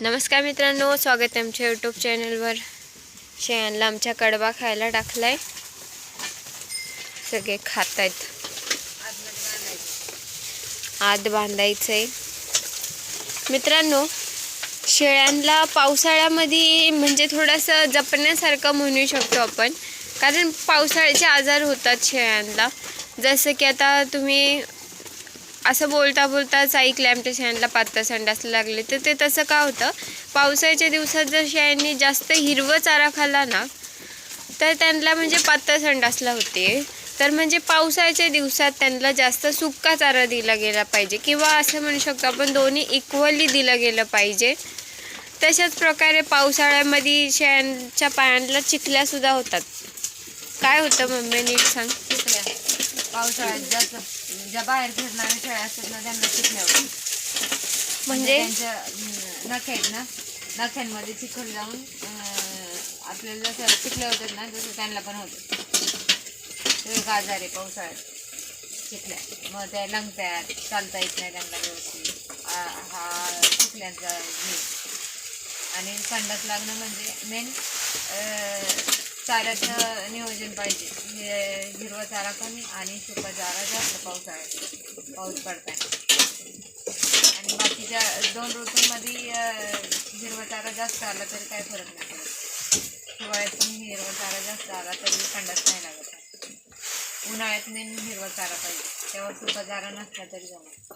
नमस्कार मित्रांनो स्वागत आहे आमच्या यूट्यूब चॅनलवर शेयांना आमच्या कडबा खायला टाकलाय. सगळे खात आहेत आत बांधायचं आहे मित्रांनो शेळ्यांना पावसाळ्यामध्ये म्हणजे थोडंसं जपण्यासारखं म्हणू शकतो आपण. कारण पावसाळ्याचे आजार होतात शेळ्यांना जसं की आता तुम्ही असं बोलता बोलताच आई आमच्या शेळ्यांना पातळ संडासला लागले. तर ते तसं का होतं? पावसाळ्याच्या दिवसात जर शेळ्यांनी जास्त हिरवं चारा खाल्ला ना तर त्यांना म्हणजे पातळ संडासला होते. तर म्हणजे पावसाळ्याच्या दिवसात त्यांना जास्त सुक्का चारा दिला गेला पाहिजे किंवा असं म्हणू शकतो आपण दोन्ही इक्वली दिलं गेलं पाहिजे. तशाच प्रकारे पावसाळ्यामध्ये शेळ्यांच्या पायांना चिखल्यासुद्धा होतात. काय होतं मम्मी नीट सांग. पावसाळ्यात जास्त ज्या बाहेर फिरणाऱ्या शेळ्या असतात ना त्यांना चिखल्या होतात. म्हणजे? त्यांच्या अं, नखे आहेत ना नख्यांमध्ये चिखल जाऊन आपल्याला जसं चिखल्या होतात ना तसं त्यांना पण होतं. तो एक आजार आहे पावसाळ्यात चिखल्या. मग त्या लंगत्यात चालता येत नाही त्यांना व्यवस्थित. हा चिखल्यांचा आणि संडास लागणं म्हणजे मेन चाऱ्याचं नियोजन पाहिजे. हे हिरवा चारा कमी आणि सुका चारा जास्त पावसाळ्यात. पाऊस पडताय आणि बाकीच्या दोन ऋतूंमध्ये हिरवा चारा जास्त आला तरी काय फरक नाही पडत. हिवाळ्यात पण हिरवा चारा जास्त आला तरी थंडच नाही लागत. उन्हाळ्यात नेहमी हिरवा चारा पाहिजे. तेव्हा सुका चारा नसला तरी जमत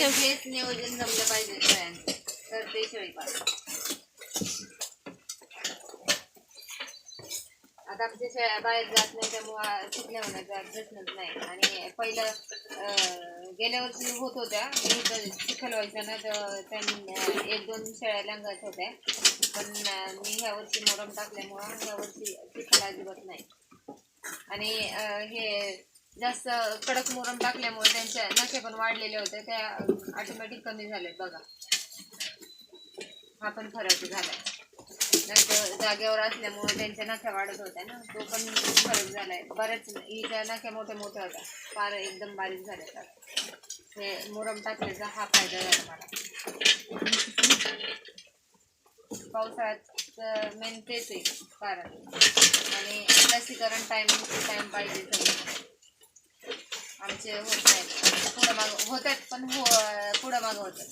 हेच नियोजन जमलं पाहिजे तर ते शेळी पाहिजे आता आमच्या शेळ्या बाहेर जात नाही त्यामुळं चिखल्या होण्याचा प्रश्नच नाही आणि पहिलं गेल्या वर्षी होत होत्या मी चिखल व्हायचा ना तर त्यांनी एक दोन शेळ्या लंगत होत्या पण मी ह्या वर्षी मोरम टाकल्यामुळं ह्या वर्षी चिखल अजिबात नाही आणि हे जास्त कडक मोरम टाकल्यामुळे त्यांच्या नखे पण वाढलेले होते त्या ऑटोमॅटिक कमी झाले बघा. हा पण फरक झालाय. नाहीतर जागेवर असल्यामुळे त्यांच्या नख्या वाढत होत्या ना तो पण फरक झालाय. बऱ्याच हिच्या नख्या मोठ्या मोठ्या होत्या फार एकदम बारीक झाल्या आता हे मोरम टाकल्याचा हा फायदा झाला मला. पावसाळ्यात मेन तेच आहे कारण. आणि लसीकरण टाइम टाईम टाइम पाहिजे सगळं होत नाहीत पुढं माग होतात पण हो पुढं मागं होतात.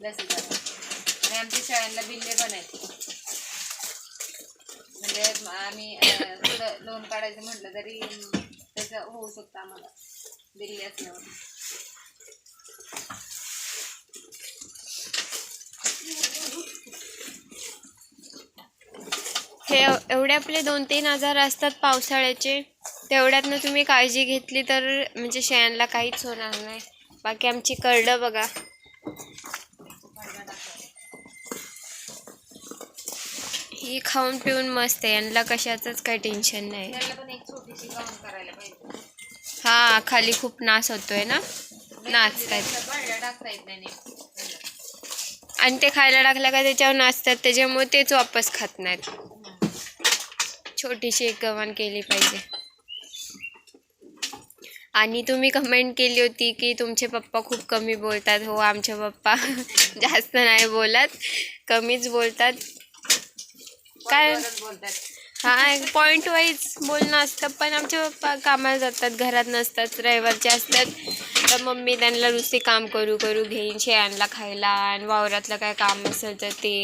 लसीकरण आणि आमच्या शाळेला बिल्ले पण आहेत. म्हणजे आम्ही पुढं लोन काढायचं म्हटलं तरी त्याचं होऊ शकतं आम्हाला. बिल्ले असल्यावर. हे एवढे आपले दोन तीन आजार असतात पावसाळ्याचे. तेवढ्यातनं तुम्ही काळजी घेतली तर म्हणजे शेळ्यांना काहीच होणार नाही. बाकी आमची करडं बघा. ही खाऊन पिऊन मस्त आहे. यांना कशाचंच काही टेन्शन नाही. हा खाली खूप नाश होतोय ना? नीट. आणि ते खायला टाकलं का त्याच्यावर नाचतात त्याच्यामुळे तेच वापस खात नाहीत. छोटीशी एक गव्हाण केली पाहिजे. आणि तुम्ही कमेंट केली होती की तुमचे पप्पा खूप कमी बोलतात. हो आमचे पप्पा जास्त नाही बोलत कमीच बोलतात. काय? हां हा पॉईंट वाईज बोलणं असतं पण आमचे पप्पा कामाला जातात घरात नसतात रविवारचे असतात. तर मम्मी त्यांना नुसते काम करू करू घेईन शेळ्यांना खायला आणि वावरातलं काय काम असेल तर ते.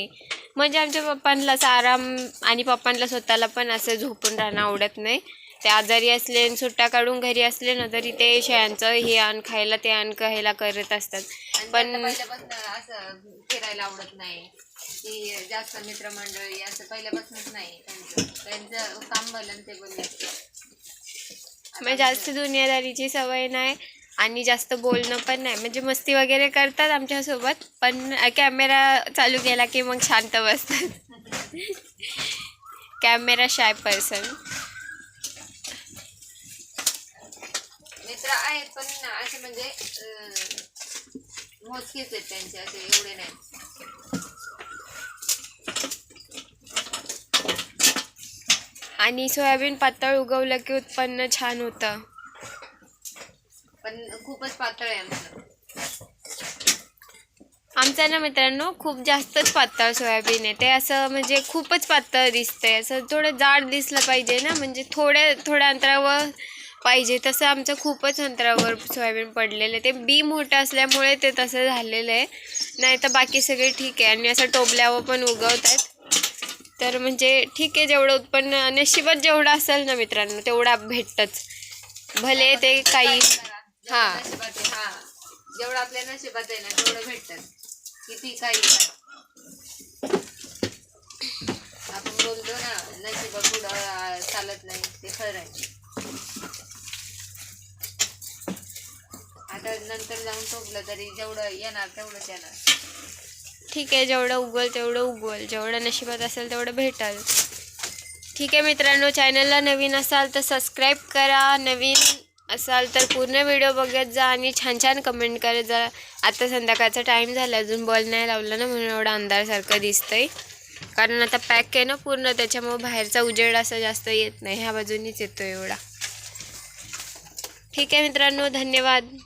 म्हणजे आमच्या पप्पांनाच आराम आणि पप्पांना स्वतःला पण असं झोपून राहणं आवडत नाही. ते आजारी असले आणि सुट्ट्या काढून घरी असले ना तरी ते शेळ्यांचं हे आण खायला ते आण खायला करत असतात. पण असं फिरायला आवडत नाही. की जास्त मित्रमंडळी असं पहिल्यापासूनच नाही. त्यांचं त्यांचं काम भलं आणि ते बोलले म्हणजे जास्त दुनियादारीची सवय नाही आणि जास्त बोलणं पण नाही. म्हणजे मस्ती वगैरे करतात आमच्यासोबत पण कॅमेरा चालू केला की मग शांत बसतात. Camera shy person. मित्र आहेत पण असे म्हणजे मोजकेच आहेत त्यांचे असे एवढे नाही. आणि सोयाबीन पातळ उगवलं की उत्पन्न छान होतं. पण खूपच पातळ आहे आमचं. आमचं ना मित्रांनो खूप जास्तच पातळ सोयाबीन आहे. ते असं म्हणजे खूपच पातळ दिसतंय. असं थोडं जाड दिसलं पाहिजे ना म्हणजे थोड्या थोड्या अंतरावर पाहिजे. तसं आमचं खूपच अंतरावर सोयाबीन पडलेलं आहे. ते बी मोठं असल्यामुळे ते तसं झालेलं आहे. नाही तर बाकी सगळे ठीक आहे. आणि असं टोबल्यावर पण उगवत आहेत तर म्हणजे ठीक आहे जेवढं उत्पन्न नशिबात जेवढं असेल ना मित्रांनो तेवढा भेटतंच. भले ते काही हां. जेवढं आपल्या नशिबात आहे ना तेवढं भेटतं किती काही आपण बोलतो ना नशिबा पुढं चालत नाही. ते खरं आहे. आता नंतर जाऊन टोकलं तरी जेवढं येणार तेवढंच येणार. ठीक आहे जेवढं उगवल तेवढं उगवल. जेवढं नशिबात असेल तेवढं भेटल. ठीक आहे मित्रांनो चॅनलला नवीन असाल तर सबस्क्राईब करा. नवीन असाल तर पूर्ण व्हिडिओ बघत जा आणि छान छान कमेंट करत जा. आता संध्याकाळचा टाईम झाला अजून बॉल नाही लावला ना म्हणून एवढा अंधारसारखं दिसतंय. कारण आता पॅक आहे ना पूर्ण त्याच्यामुळे बाहेरचा उजेड असा जास्त येत नाही. ह्या बाजूनीच येतो एवढा. ठीक आहे मित्रांनो धन्यवाद.